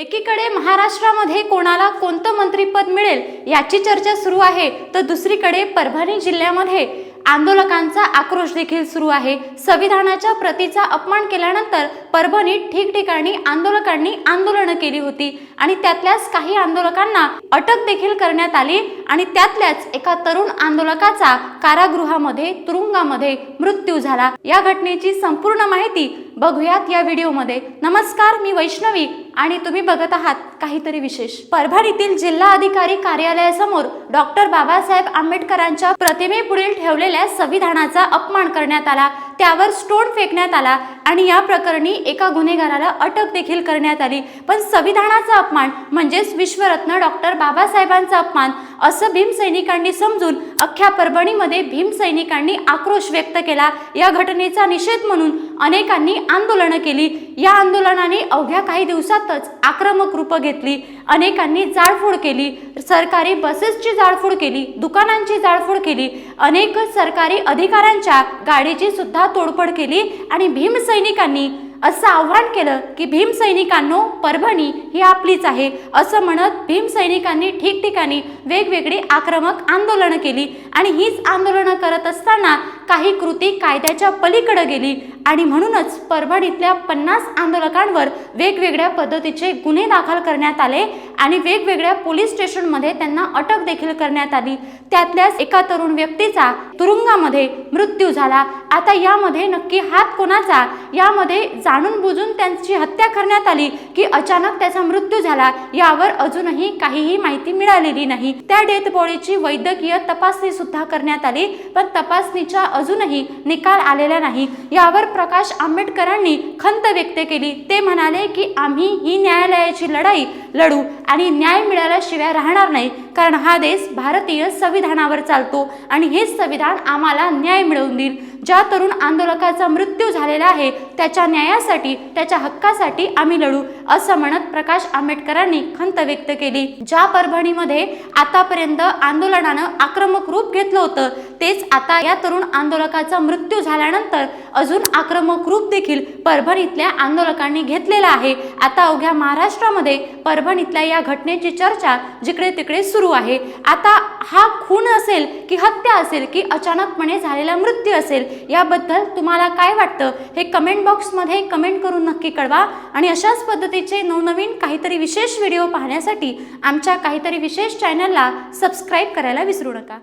एकीकडे महाराष्ट्रामध्ये कोणाला कोणतं मंत्रीपद मिळेल याची चर्चा सुरू आहे तर दुसरीकडे परभणी जिल्ह्यामध्ये आंदोलकांचा आक्रोश देखील सुरू आहे. संविधानाच्या प्रतीचा अपमान केल्यानंतर परभणीत ठिकठिकाणी आंदोलकांनी आंदोलनं केली होती आणि त्यातल्याच काही आंदोलकांना अटक देखील करण्यात आली आणि त्यातल्याच एका तरुण आंदोलकाचा कारागृहामध्ये तुरुंगामध्ये मृत्यू झाला. या घटनेची संपूर्ण माहिती बघूयात या व्हिडिओमध्ये. नमस्कार मी वैष्णवी आणि तुम्ही बघत आहात काहीतरी विशेष. परभणीतील जिल्हा अधिकारी कार्यालयासमोर डॉक्टर बाबासाहेब आंबेडकरांच्या प्रतिमेपुढील ठेवलेल्या संविधानाचा अपमान करण्यात आला. त्यावर स्टोन फेकण्यात आला आणि या प्रकरणी एका गुन्हेगाराला अटक देखील करण्यात आली. पण संविधानाचा अपमान म्हणजेच विश्वरत्न डॉक्टर बाबासाहेबांचा अपमान असं भीमसैनिकांनी समजून अख्ख्या परभणीमध्ये भीमसैनिकांनी आक्रोश व्यक्त केला. या घटनेचा निषेध म्हणून अनेकांनी आंदोलनं केली. या आंदोलनाने अवघ्या काही दिवसातच आक्रमक रूपं घेतली. अनेकांनी जाळफोड केली. सरकारी बसेसची जाळफोड केली. दुकानांची जाळफोड केली. अनेक सरकारी अधिकाऱ्यांच्या गाडीची सुद्धा तोडफोड केली आणि भीमसैनिकांनी असं आव्हान केलं की भीम सैनिकांनो परभणी ही आपलीच आहे असं म्हणत भीम सैनिकांनी ठिकठिकाणी वेगवेगळी आक्रमक आंदोलनं केली. आणि हीच आंदोलनं करत असताना काही कृती कायद्याच्या पलीकडे गेली. आणि म्हणूनच परभणीतल्या पन्नास आंदोलकांवर वेगवेगळ्या पद्धतीचे गुन्हे दाखल करण्यात आले आणि वेगवेगळ्या पोलीस स्टेशनमध्ये त्यांना अटक देखील करण्यात आली. त्यातल्याच एका तरुण व्यक्तीचा तुरुंगामध्ये मृत्यू झाला. आता यामध्ये नक्की हात कोणाचा? यामध्ये जाणून बुजून त्यांची हत्या करण्यात आली की अचानक त्याचा मृत्यू झाला यावर अजूनही काहीही माहिती मिळालेली नाही. त्या डेथ बॉडीची वैद्यकीय तपासणी सुद्धा करण्यात आली पण तपासणीचा अजूनही निकाल आलेला नाही. यावर प्रकाश आंबेडकरांनी खंत व्यक्त केली. ते म्हणाले की आम्ही ही न्यायालयाची लढाई लढू आणि न्याय मिळाल्याशिवाय राहणार नाही. कारण हा देश भारतीय संविधानावर चालतो आणि हेच संविधान आम्हाला न्याय मिळवून देईल. ज्या तरुण आंदोलकाचा मृत्यू झालेला आहे त्याच्या न्यायासाठी त्याच्या हक्कासाठी आम्ही लढू असं म्हणत प्रकाश आंबेडकरांनी खंत व्यक्त केली. ज्या परभणीमध्ये आतापर्यंत आंदोलनानं आक्रमक रूप घेतलं होतं तेच आता या तरुण आंदोलकाचा मृत्यू झाल्यानंतर अजून आक्रमक रूप देखील परभणीतल्या आंदोलकांनी घेतलेलं आहे. आता अवघ्या महाराष्ट्रामध्ये परभणीतल्या या घटनेची चर्चा जिकडे तिकडे सुरू आहे. आता हा खून असेल की हत्या असेल की अचानकपणे झालेला मृत्यू असेल याबद्दल तुम्हाला काय वाटतं? हे कमेंट बॉक्समध्ये कमेंट करून नक्की कळवा आणि अशाच पद्धतीचे नवनवीन काहीतरी विशेष व्हिडिओ पाहण्यासाठी आमच्या काहीतरी विशेष चॅनलला सबस्क्राईब करायला विसरू नका.